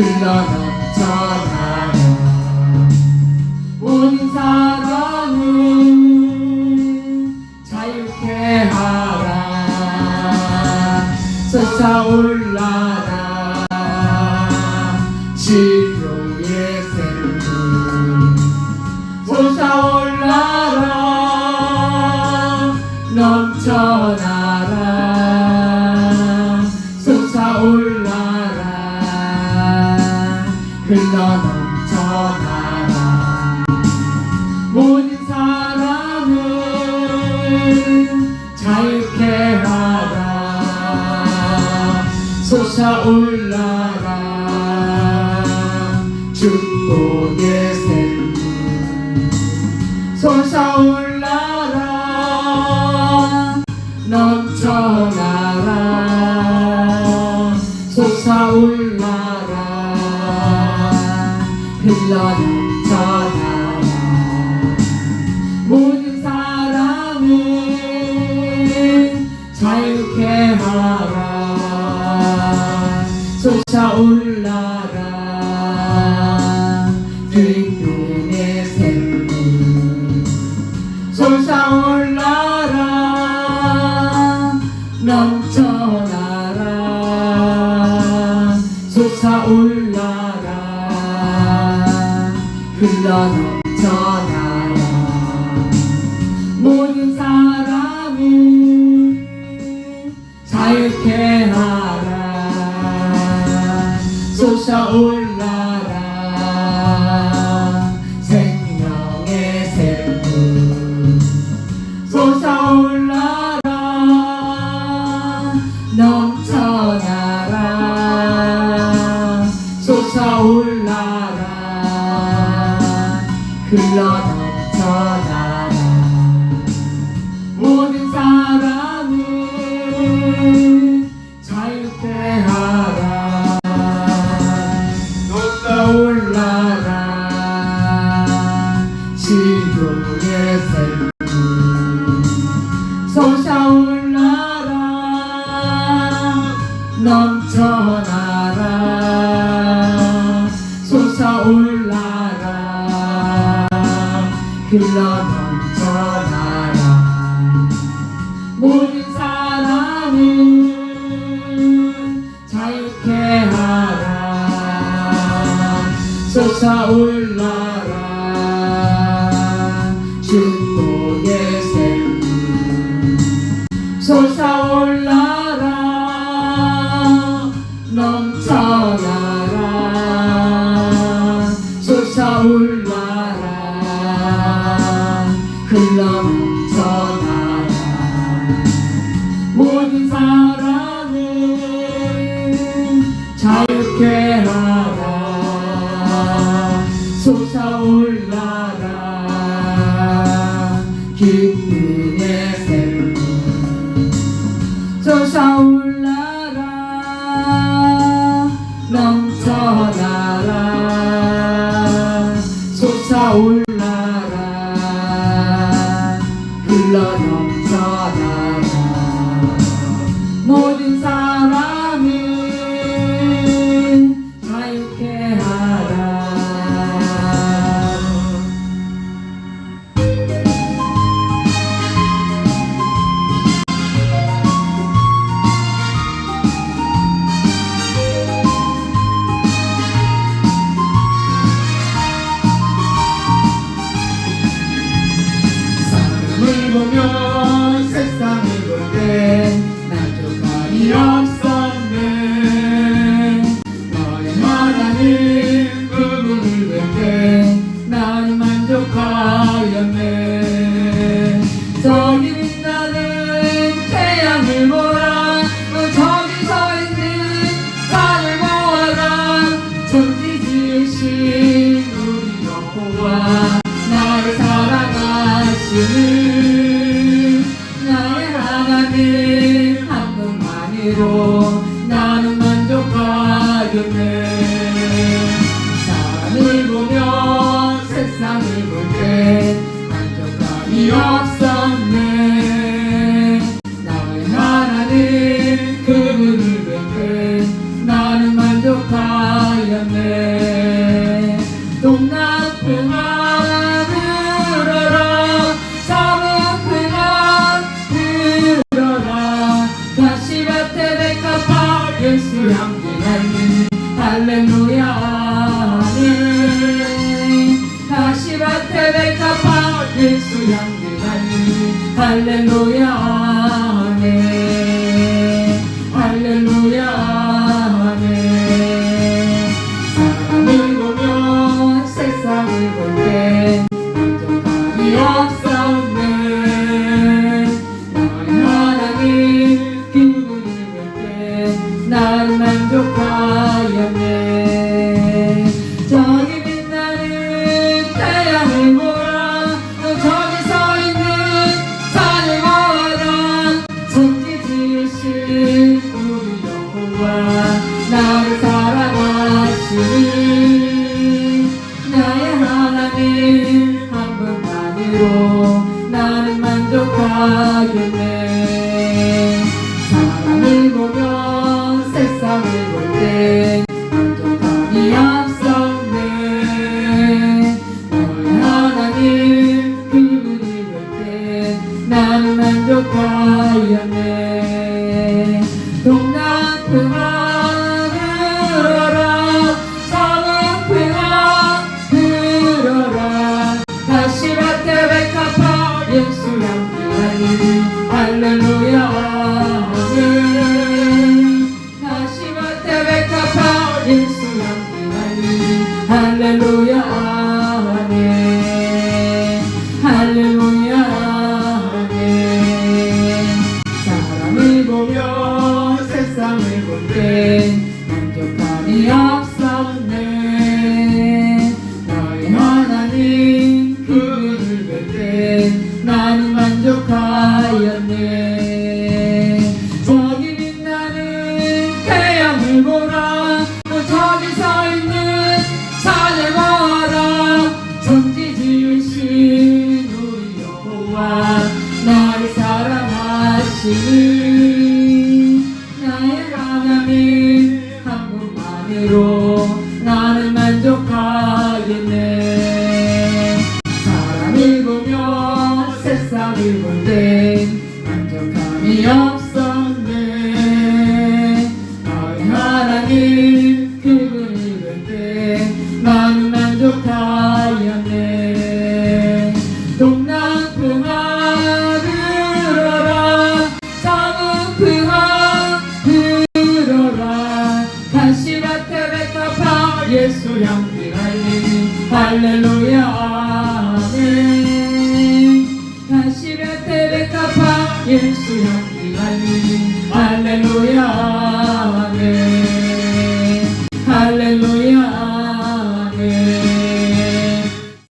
흘러 넘쳐나라 온 사랑은 자유케 하라. 솟아올라라. 치료의 샘물 솟아올라라. 넘쳐나 흘러 넘쳐나라. 모든 사람은 자유케 하라. 솟아올라라. 축복의 샘물. 솟아올라라. 넘쳐나라. 솟아올라 라 흘러넘쳐나라 모든 사람은 자유케 하라. 솟아올라라. 기쁨의 샘물. 솟아올라라. 넘쳐나라. 솟아올라라 흘러 넘쳐나라. 모든 사람은 자유케 하라. 솟아올라라 흘러 넘쳐나라. 모든 사람은 자유케 하라. 솟아올라라. 치료의 샘 흘러 넘쳐나라. 모든 사람은 자유케 하라. 솟아올라라. 축복의 샘물 솟아 흘러넘쳐나라 모든 하라 솟아올라라. 기쁨의 샘물 솟아올라라 계획 잡아 일수양 기다리 할렐루야 만족하겠네. 사람을 보면 세상을 볼때 만족함이 앞섰네. 너의 하나님 그분을 볼때 나는 만족하였네. está muy contento. 것으로 나는 만족하 బళ్ళలో